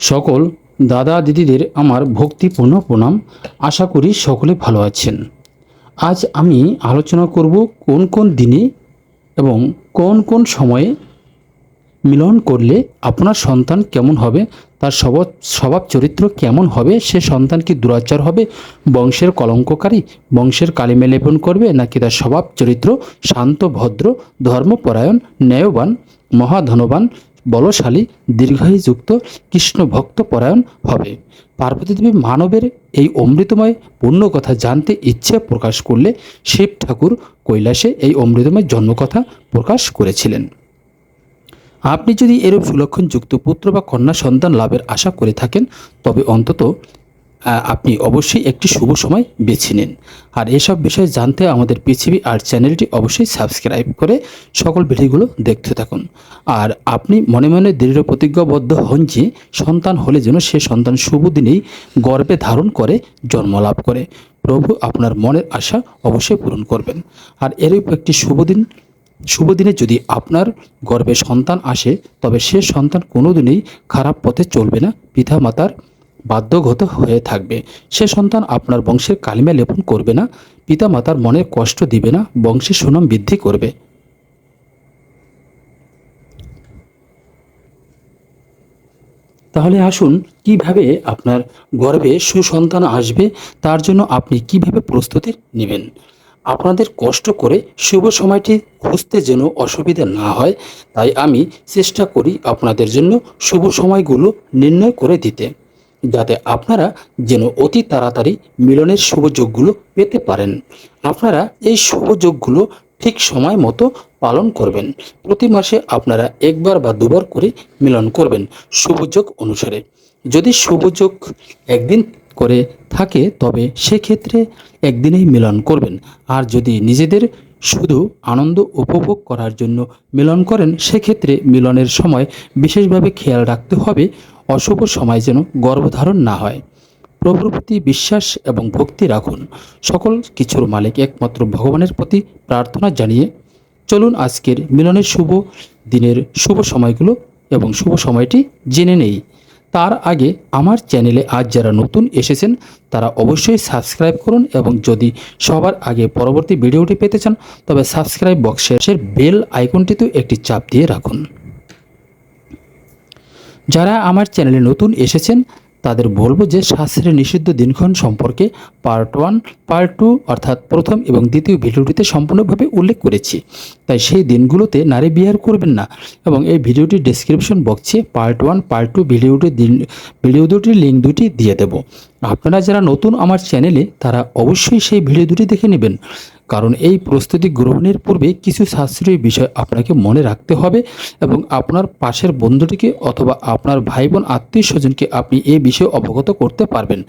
সকল দাদা দিদিদের আমার ভক্তিপূর্ণ প্রণাম। আশা করি সকলে ভালো আছেন। আজ আমি আলোচনা করব কোন কোন দিনে এবং কোন কোন সময়ে মিলন করলে আপনার সন্তান কেমন হবে, তার স্বভাব স্বভাব চরিত্র কেমন হবে, সে সন্তান কি দুরাচার হবে, বংশের কলঙ্ককারী, বংশের কালিমে লেপন করবে, নাকি তার স্বভাব চরিত্র শান্ত, ভদ্র, ধর্মপরায়ণ, ন্যায়বান, মহাধনবান বলশালী, দীর্ঘায়ুযুক্ত কৃষ্ণ ভক্ত পরায়ণ হবে। পার্বতী দেবী মানবের এই অমৃতময় পূর্ণ কথা জানতে ইচ্ছে প্রকাশ করলে শিব ঠাকুর কৈলাসে এই অমৃতময় জন্মকথা প্রকাশ করেছিলেন। আপনি যদি এরূপ সুলক্ষণযুক্ত পুত্র বা কন্যা সন্তান লাভের আশা করে থাকেন, তবে অন্তত আপনি অবশ্যই একটি শুভ সময় বেছে নিন। আর এসব বিষয়ে জানতে আমাদের পৃথিবী আর চ্যানেলটি অবশ্যই সাবস্ক্রাইব করে সকল ভিডিওগুলো দেখতে থাকুন। আর আপনি মনে মনে দৃঢ় প্রতিজ্ঞাবদ্ধ হন যে সন্তান হলে যেন সে সন্তান শুভ দিনেই গর্বে ধারণ করে জন্ম লাভ করে। প্রভু আপনার মনের আশা অবশ্যই পূরণ করবেন। আর এরূপ একটি শুভ দিন, শুভ দিনে যদি আপনার গর্ভে সন্তান আসে, তবে সে সন্তান কোনোদিনই খারাপ পথে চলবে না। পিতা মাতার বাধ্যগত হয়ে থাকবে। সে সন্তান আপনার বংশের কালিমা লেপন করবে না পিতা মাতার মনে কষ্ট দিবে না, বংশের সুনাম বৃদ্ধি করবে। তাহলে আসুন, কীভাবে আপনার গর্ভে সুসন্তান আসবে, তার জন্য আপনি কীভাবে প্রস্তুতি নেবেন? আপনাদের কষ্ট করে শুভ সময়টি খুঁজতে যেন অসুবিধা না হয়, তাই আমি চেষ্টা করি আপনাদের জন্য শুভ সময়গুলো নির্ণয় করে দিতে। যাতে আপনারা যেন অতি তাড়াতাড়ি মিলনের শুভযোগগুলো পেতে পারেন। আপনারা এই শুভযোগগুলো ঠিক সময় মতো পালন করবেন। প্রতি মাসে আপনারা একবার বা দুবার করে মিলন করবেন শুভযোগ অনুসারে। যদি শুভযোগ একদিন করে থাকে, তবে সেক্ষেত্রে একদিনেই মিলন করবেন। আর যদি নিজেদের শুধু আনন্দ উপভোগ করার জন্য মিলন করেন, সেক্ষেত্রে মিলনের সময় বিশেষভাবে খেয়াল রাখতে হবে অশুভ সময় যেন গর্ভধারণ না হয়। প্রভুর প্রতি বিশ্বাস এবং ভক্তি রাখুন। সকল কিছুর মালিক একমাত্র ভগবানের প্রতি প্রার্থনা জানিয়ে চলুন আজকের মিলনের শুভ দিনের শুভ সময়গুলো এবং শুভ সময়টি জেনে নেই। তার আগে আমার চ্যানেলে আজ যারা নতুন এসেছেন, তারা অবশ্যই সাবস্ক্রাইব করুন এবং যদি সবার আগে পরবর্তী ভিডিওটি পেতে চান, তবে সাবস্ক্রাইব বক্সের বেল আইকনটিতেও একটি চাপ দিয়ে রাখুন। যারা আমার চ্যানেলে নতুন এসেছেন তাদের বলব যে শাস্ত্রের নিষিদ্ধ দিনক্ষণ সম্পর্কে পার্ট ওয়ান পার্ট টু অর্থাৎ প্রথম এবং দ্বিতীয় ভিডিওটিতে সম্পূর্ণভাবে উল্লেখ করেছি। তাই সেই দিনগুলোতে নারী বিহার করবেন না এবং এই ভিডিওটির ডেসক্রিপশন বক্সে পার্ট ওয়ান পার্ট টু ভিডিওটি দিন, ভিডিও দুটির লিঙ্ক দুটি দিয়ে দেব। আপনারা যারা নতুন আমার চ্যানেলে তারা অবশ্যই সেই ভিডিও দুটি দেখে নেবেন। কারণ এই প্রস্তুতি গ্রহণের পূর্বে কিছু সাশ্রয়ী বিষয় আপনাকে মনে রাখতে হবে এবং আপনার পাশের বন্ধুটিকে অথবা আপনার ভাই বোন আত্মীয় স্বজনকে আপনি এই বিষয়ে অবগত করতে পারবেন।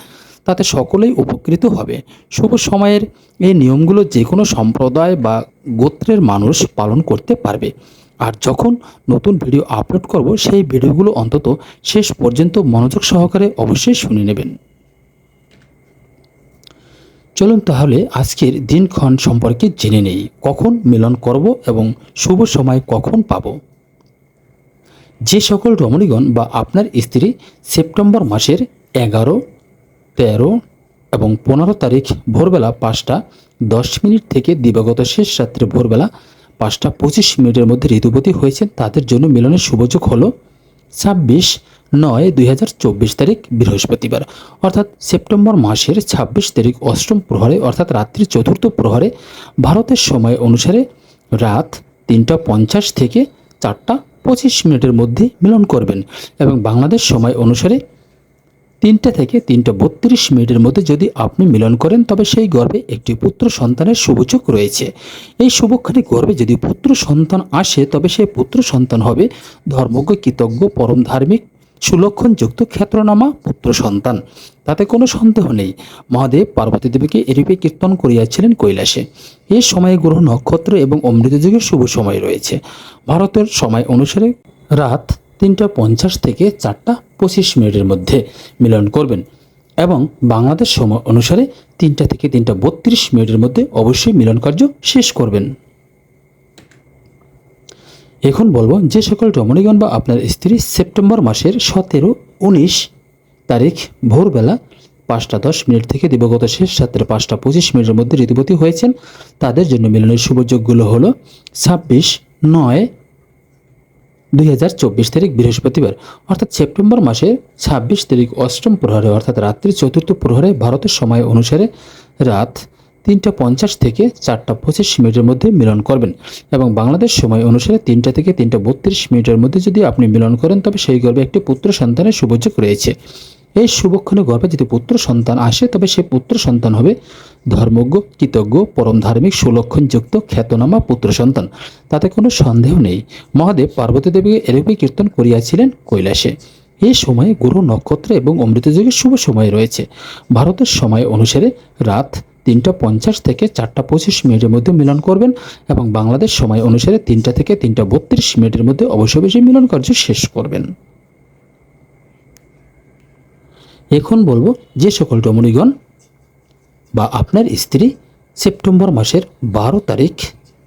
তাতে সকলেই উপকৃত হবে। শুভ সময়ের এই নিয়মগুলো যে কোনো সম্প্রদায় বা গোত্রের মানুষ পালন করতে পারবে। আর যখন নতুন ভিডিও আপলোড করব, সেই ভিডিওগুলো অন্তত শেষ পর্যন্ত মনোযোগ সহকারে অবশ্যই শুনে নেবেন। চলুন তাহলে আজকের দিনক্ষণ সম্পর্কে জেনে নেই। কখন মিলন করব এবং শুভ সময় কখন পাব? যে সকল রমণীগণ বা আপনার স্ত্রী সেপ্টেম্বর মাসের এগারো, তেরো এবং পনেরো তারিখ ভোরবেলা পাঁচটা, দশ মিনিট থেকে দিবাগত শেষ রাত্রে ভোরবেলা পাঁচটা পঁচিশ মিনিটের মধ্যে ঋতুপতি হয়েছেন, তাদের জন্য মিলনের শুভযোগ হলো ছাব্বিশ নয় দুই তারিখ বৃহস্পতিবার, অর্থাৎ সেপ্টেম্বর মাসের ছাব্বিশ তারিখ অষ্টম প্রহরে, অর্থাৎ রাত্রি চতুর্থ প্রহরে ভারতের সময় অনুসারে রাত তিনটা পঞ্চাশ থেকে চারটা পঁচিশ মিনিটের মধ্যে মিলন করবেন এবং বাংলাদেশ সময় অনুসারে তিনটে থেকে তিনটা বত্রিশ মিনিটের মধ্যে যদি আপনি মিলন করেন, তবে সেই গর্ভে একটি পুত্র সন্তানের শুভযোগ রয়েছে। এই শুভক্ষণে গর্ভে যদি পুত্র সন্তান আসে, তবে সেই পুত্র সন্তান হবে ধর্মজ্ঞ, কৃতজ্ঞ, পরম ধার্মিক সুলক্ষণযুক্ত ক্ষেত্রনামা পুত্র সন্তান। তাতে কোনো সন্দেহ নেই। মহাদেব পার্বতী দেবীকে এরূপে কীর্তন করিয়াছিলেন কৈলাসে। এই সময়ে গ্রহ নক্ষত্র এবং অমৃত যুগের শুভ সময় রয়েছে। ভারতের সময় অনুসারে রাত তিনটা পঞ্চাশ থেকে চারটা পঁচিশ মিনিটের মধ্যে মিলন করবেন এবং বাংলাদেশ সময় অনুসারে তিনটা থেকে তিনটা বত্রিশ মিনিটের মধ্যে অবশ্যই মিলন কার্য শেষ করবেন। এখন বলব যে সকল রমণীগণ বা আপনার স্ত্রী সেপ্টেম্বর মাসের সতেরো উনিশ তারিখ ভোরবেলা পাঁচটা দশ মিনিট থেকে দিবগত শেষ রাত্রে পাঁচটা পঁচিশ মিনিটের মধ্যে ঋতুপতি হয়েছেন। তাদের জন্য মিলনের শুভযোগগুলো হলো ছাব্বিশ নয় দুই হাজার চব্বিশ তারিখ বৃহস্পতিবার, অর্থাৎ সেপ্টেম্বর মাসের ছাব্বিশ তারিখ অষ্টম প্রহরে, অর্থাৎ রাত্রি চতুর্থ প্রহরে ভারতের সময় অনুসারে রাত তিনটা পঞ্চাশ থেকে চারটা পঁচিশ মিনিটের মধ্যে মিলন করবেন এবং বাংলাদেশ সময় অনুসারে তিনটা থেকে তিনটা বত্রিশ মিনিটের মধ্যে যদি আপনি মিলন করেন, তবে সেই গর্ভে একটি পুত্র সন্তানের শুভযোগ রয়েছে। এই শুভক্ষণে গর্ভে যদি পুত্র সন্তান আসে, তবে সেই পুত্র সন্তান হবে ধর্মজ্ঞ, কৃতজ্ঞ, পরম ধার্মিক, সুলক্ষণযুক্ত, খ্যাতনামা পুত্র সন্তান। তাতে কোনো সন্দেহ নেই। মহাদেব পার্বতী দেবীকে এরূপই কীর্তন করিয়াছিলেন কৈলাসে। এই সময়ে গুরু নক্ষত্র এবং অমৃতযুগের শুভ সময় রয়েছে। ভারতের সময় অনুসারে রাত তিনটা পঞ্চাশ থেকে চারটা পঁচিশ মিনিটের মধ্যে মিলন করবেন এবং বাংলাদেশ সময় অনুসারে তিনটা থেকে তিনটা বত্রিশ মিনিটের মধ্যে অবশ্যই মিলন কার্য শেষ করবেন। এখন বলব যে সকল রমণীগণ বা আপনার স্ত্রী সেপ্টেম্বর মাসের বারো তারিখ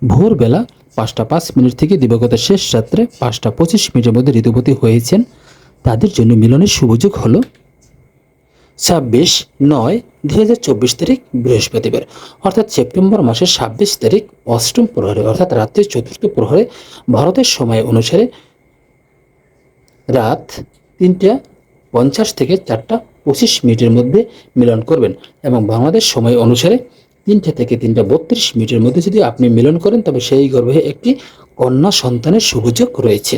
ভোরবেলা পাঁচটা পাঁচ মিনিট থেকে দিবাগত শেষ রাত্রে পাঁচটা পঁচিশ মিনিটের মধ্যে ঋতুপতি হয়েছেন, তাদের জন্য মিলনের সুযোগ হলো ছাব্বিশ নয় দুই হাজার চব্বিশ তারিখ বৃহস্পতিবার, অর্থাৎ সেপ্টেম্বর মাসের ছাব্বিশ তারিখ অষ্টম প্রহরে, অর্থাৎ রাত্রির চতুর্থ প্রহরে ভারতের সময় অনুসারে রাত তিনটা পঞ্চাশ থেকে চারটা পঁচিশ মিনিটের মধ্যে মিলন করবেন এবং বাংলাদেশ সময় অনুসারে তিনটা থেকে তিনটা বত্রিশ মিনিটের মধ্যে যদি আপনি মিলন করেন, তবে সেই গর্ভে একটি কন্যা সন্তানের সুযোগ রয়েছে।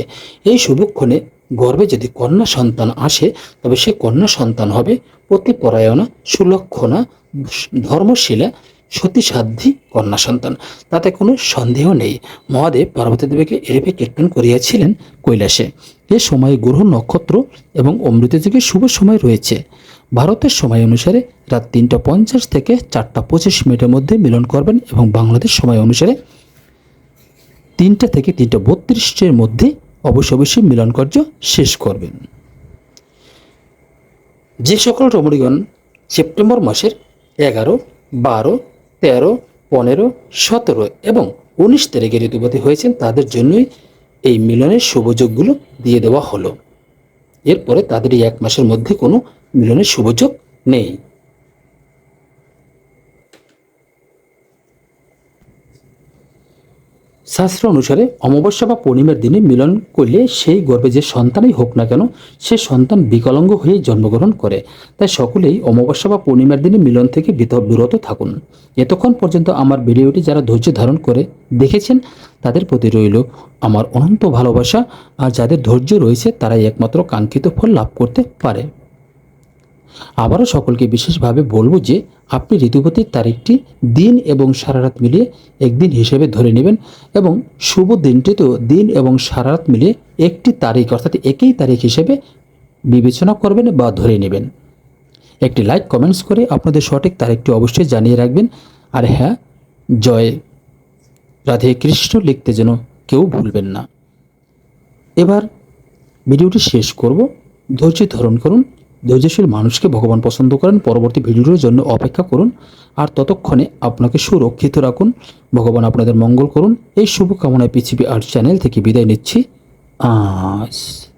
এই শুভক্ষণে গর্ভে যদি কন্যা সন্তান আসে, তবে সে কন্যা সন্তান হবে প্রতিপরায়ণা, সুলক্ষণা, ধর্মশীলা, সতীসাধ্যী, কন্যা সন্তান। তাতে কোনো সন্দেহ নেই। মহাদেব পার্বতী দেবীকে এরূপে কীর্তন করিয়াছিলেন কৈলাসে। এ সময়ে গ্রহ নক্ষত্র এবং অমৃত যুগের শুভ সময় রয়েছে। ভারতের সময় অনুসারে রাত তিনটা পঞ্চাশ থেকে চারটা পঁচিশ মিনিটের মধ্যে মিলন করবেন এবং বাংলাদেশ সময় অনুসারে তিনটা থেকে তিনটা বত্রিশের মধ্যে অবশ্য অবশ্যই মিলন কার্য শেষ করবেন। যে সকল রমণীগণ সেপ্টেম্বর মাসের এগারো, বারো, তেরো, পনেরো, সতেরো এবং উনিশ তারিখে ঋতুপতি হয়েছেন, তাদের জন্যই এই মিলনের শুভযোগগুলো দিয়ে দেওয়া হলো। এরপরে তাদের এই এক মাসের মধ্যে কোনো মিলনের শুভযোগ নেই। শাস্ত্র অনুসারে অমাবস্যা বা পূর্ণিমার দিনে মিলন করলে সেই গর্ভে যে সন্তানই হোক না কেন, সে সন্তান বিকলাঙ্গ হয়ে জন্মগ্রহণ করে। তাই সকলেই অমাবস্যা বা পূর্ণিমার দিনে মিলন থেকে বিরত থাকুন। এতক্ষণ পর্যন্ত আমার ভিডিওটি যারা ধৈর্য ধারণ করে দেখেছেন, তাদের প্রতি রইল আমার অনন্ত ভালোবাসা, আর যাদের ধৈর্য রয়েছে, তারাই একমাত্র কাঙ্ক্ষিত ফল লাভ করতে পারে। আবারও সকলকে বিশেষভাবে বলব যে আপনি ঋতুপতির তারিখটি দিন এবং সারা রাত মিলিয়ে একদিন হিসেবে ধরে নেবেন এবং শুভ দিনটিতেও দিন এবং সারা রাত মিলিয়ে একটি তারিখ, অর্থাৎ একই তারিখ হিসেবে বিবেচনা করবেন বা ধরে নেবেন। একটি লাইক, কমেন্টস করে আপনাদের সঠিক তারিখটি অবশ্যই জানিয়ে রাখবেন। আর হ্যাঁ জয়। রাধে কৃষ্ণ লিখতে যেন কেউ ভুলবেন না। এবার ভিডিওটি শেষ করব। ধৈর্য ধারণ করুন। ধৈর্যশীল মানুষকে ভগবান পছন্দ করেন, পরবর্তী ভিডিওর জন্য অপেক্ষা করুন। আর ততক্ষণে আপনাকে সুরক্ষিত রাখুন। ভগবান আপনাদের মঙ্গল করুন। এই শুভকামনায় পৃথিবী আর চ্যানেল থেকে বিদায় নিচ্ছি। আজ।